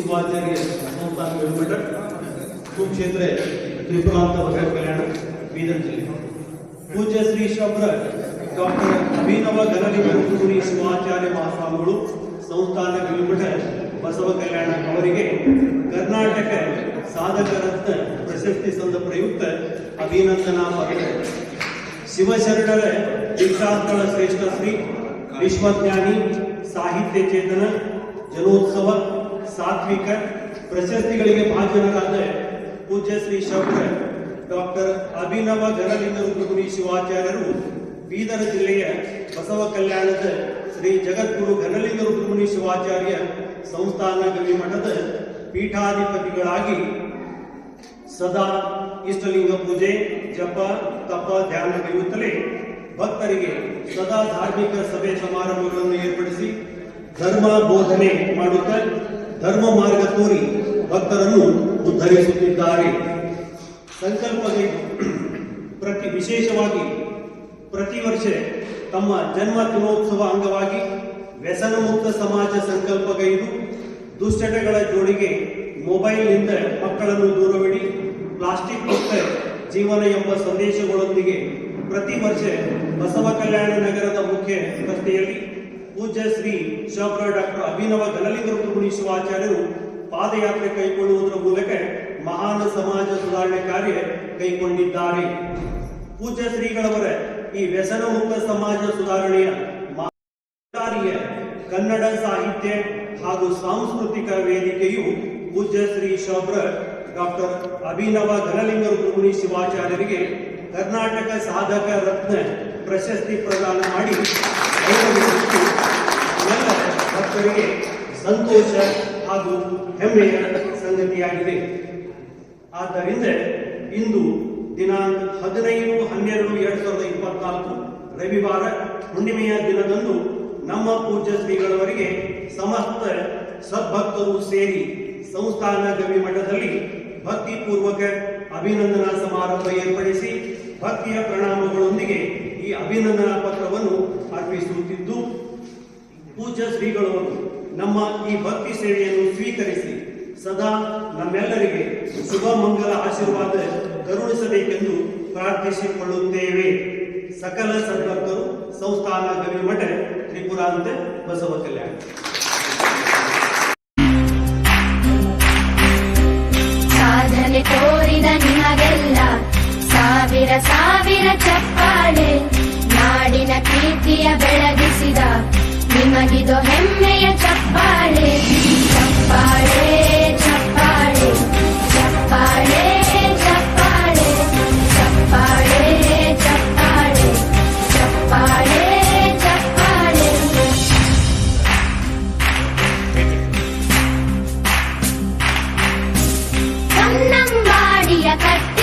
ಶಿವಾಚಾರ್ಯ ಸಂಸ್ಥಾನ ಕಿಲೋಮೀಟರ್ ಕುರುಕ್ಷೇತ್ರ ತ್ರಿಪುರಾಂತ ಭಗವತ್ ಕಲ್ಯಾಣ ಬೀದರ್ ಜಿಲ್ಲೆ ಪೂಜ್ಯ ಶ್ರೀ ಶಬ್ರ ಡಾಕ್ಟರ್ ಅಭಿನವ ಗರಡಿ ಗುರುಗುರಿ ಶಿವಾಚಾರ್ಯ ಮಹಾಸ್ವಾಮಿಗಳು ಸಂಸ್ಥಾನ ಕಿಲೋಮೀಟರ್ ಬಸವ ಕಲ್ಯಾಣ ಅವರಿಗೆ ಕರ್ನಾಟಕ ಸಾಧಕ ರತ್ನ ಪ್ರಶಸ್ತಿ ಸಂದ ಪ್ರಯುಕ್ತ ಅಭಿನಂದನಾ ಪತ್ರ ಶಿವಶರಣರ ದೀಕ್ಷಾಂತಳ ಶ್ರೇಷ್ಠ ಶ್ರೀ ವಿಶ್ವಜ್ಞಾನಿ ಸಾಹಿತ್ಯ ಚೇತನ ಜನೋತ್ಸವ ಸಾತ್ವಿಕ ಪ್ರಶಸ್ತಿಗಳಿಗೆ ಭಾಜನರಾದ ಪೂಜ್ಯ ಶ್ರೀ ಶಬ್ರ ಡಾಕ್ಟರ್ ಅಭಿನವ ಗರಲಿಂಗ ರುದ್ರಗುರಿ ಶಿವಾಚಾರ್ಯರು ಬೀದರ ಜಿಲ್ಲೆಯ ಬಸವ ಕಲ್ಯಾಣದ ಶ್ರೀ ಜಗದ್ಗುರು ಘನಲಿಂಗ ರುದ್ರಮುನಿ ಶಿವಾಚಾರ್ಯ ಸಂಸ್ಥಾನ ಗವಿಮಠದ ಪೀಠಾಧಿಪತಿಗಳಾಗಿ ಸದಾ ಇಷ್ಟಲಿಂಗ ಪೂಜೆ ಜಪ ತಪ ಧ್ಯಾನವಿರುತ್ತಲೇ ಭಕ್ತರಿಗೆ ಸದಾ ಧಾರ್ಮಿಕ ಸಭೆ ಸಮಾರಂಭಗಳನ್ನು ಏರ್ಪಡಿಸಿ ಧರ್ಮ ಬೋಧನೆ ಮಾಡುತ್ತಾ ಧರ್ಮ ಮಾರ್ಗ ತೋರಿ ಭಕ್ತರನ್ನು ಉದ್ಧರಿಸುತ್ತಿದ್ದಾರೆ. ಸಂಕಲ್ಪದಲ್ಲಿ ಪ್ರತಿ ವಿಶೇಷವಾಗಿ ಪ್ರತಿ ವರ್ಷ ತಮ್ಮ ಜನ್ಮ ದಿನೋತ್ಸವ ಅಂಗವಾಗಿ ವ್ಯಸನ ಮುಕ್ತ ಸಮಾಜ ಸಂಕಲ್ಪಗೈದು ದುಶ್ಚಟಗಳ ಜೋಡಿಗೆ ಮೊಬೈಲ್ನಿಂದ ಮಕ್ಕಳನ್ನು ದೂರವಿಡಿ, ಪ್ಲಾಸ್ಟಿಕ್ ಮುಕ್ತ ಜೀವನ ಎಂಬ ಸಂದೇಶಗಳೊಂದಿಗೆ ಪ್ರತಿ ವರ್ಷ ಬಸವ ಕಲ್ಯಾಣ ನಗರದ ಮುಖ್ಯ ರಸ್ತೆಯಲ್ಲಿ ಪೂಜ್ಯ ಶ್ರೀ ಶಿವಪುರ ಡಾಕ್ಟರ್ ಅಭಿನವ ಗಣಲಿಂಗ ರುಕ್ಮಿಣಿ ಶಿವಾಚಾರ್ಯರು ಪಾದಯಾತ್ರೆ ಕೈಗೊಳ್ಳುವುದರ ಮೂಲಕ ಮಹಾನ್ ಸಮಾಜ ಸುಧಾರಣೆ ಕಾರ್ಯ ಕೈಗೊಂಡಿದ್ದಾರೆ. ಪೂಜ್ಯ ಶ್ರೀಗಳವರ ಈ ವ್ಯಸನ ಮುಕ್ತ ಸಮಾಜ ಸುಧಾರಣೆಯ ಕನ್ನಡ ಸಾಹಿತ್ಯ ಹಾಗೂ ಸಾಂಸ್ಕೃತಿಕ ವೇದಿಕೆಯು ಪೂಜ್ಯ ಶ್ರೀ ಶೋಭ್ರ ಡಾಕ್ಟರ್ ಅಭಿನವ ಘನಲಿಂಗರು ಗುರುಣಿ ಶಿವಾಚಾರ್ಯರಿಗೆ ಕರ್ನಾಟಕ ಸಾಧಕ ರತ್ನ ಪ್ರಶಸ್ತಿ ಪ್ರದಾನ ಮಾಡಿ ಸಂತೋಷ ಹಾಗೂ ಹೆಮ್ಮೆಯ ಸಂಗತಿಯಾಗಿದೆ. ಆದ್ದರಿಂದ ಇಂದು ದಿನಾಂಕ ಹದಿನೈದು ಹನ್ನೆರಡು ಎರಡ್ ಸಾವಿರದ ಇಪ್ಪತ್ನಾಲ್ಕು ರವಿವಾರ ಹುಣ್ಣಿಮೆಯ ದಿನದಂದು ನಮ್ಮ ಪೂಜ್ಯ ಶ್ರೀಗಳವರಿಗೆ ಸಮಸ್ತ ಸದ್ಭಕ್ತರು ಸೇರಿ ಸಂಸ್ಥಾನ ಗವಿ ಮಠದಲ್ಲಿ ಭಕ್ತಿಪೂರ್ವಕ ಅಭಿನಂದನಾ ಸಮಾರಂಭ ಏರ್ಪಡಿಸಿ ಭಕ್ತಿಯ ಪ್ರಣಾಮಗಳೊಂದಿಗೆ ಈ ಅಭಿನಂದನಾ ಪತ್ರವನ್ನು ಅರ್ಪಿಸುತ್ತಿದ್ದು ಪೂಜ್ಯ ಶ್ರೀಗಳವರು ನಮ್ಮ ಈ ಭಕ್ತಿ ಸೇವೆಯನ್ನು ಸ್ವೀಕರಿಸಿ ಸದಾ ನಮ್ಮೆಲ್ಲರಿಗೆ ಶುಭ ಮಂಗಲ ಆಶೀರ್ವಾದ ಕರುಣಿಸಬೇಕೆಂದು ಪ್ರಾರ್ಥಿಸಿಕೊಳ್ಳುತ್ತೇವೆ. ಸಕಲ ಸದ್ಭಕ್ತರು ಸಂಸ್ಥಾನ ಗವಿಮಠ ತ್ರಿಪುರಾಂತ ಬಸವ ಕಲ್ಯಾಣ. ತೋರಿದ ನಿಮಗೆಲ್ಲ ಸಾವಿರ ಸಾವಿರ ಚಪ್ಪಾಳೆ, ನಾಡಿನ ಕೀರ್ತಿಯ ಬೆಳಗಿಸಿದ ನಿಮಗಿದು ಹೆಮ್ಮೆಯ ಚಪ್ಪಾಳೆ ಚಪ್ಪಾಳೆ ಚಪ್ಪಾಳೆ ಚಪ್ಪಾಳೆ ಚಪ್ಪಾಳೆ ಚಪ್ಪಾಳೆ ಚಪ್ಪಾಳೆ ಚಪ್ಪಾಳೆ ಚಪ್ಪಾಳೆ ಕನ್ನಂಬಾಡಿಯ ಕಟ್ಟ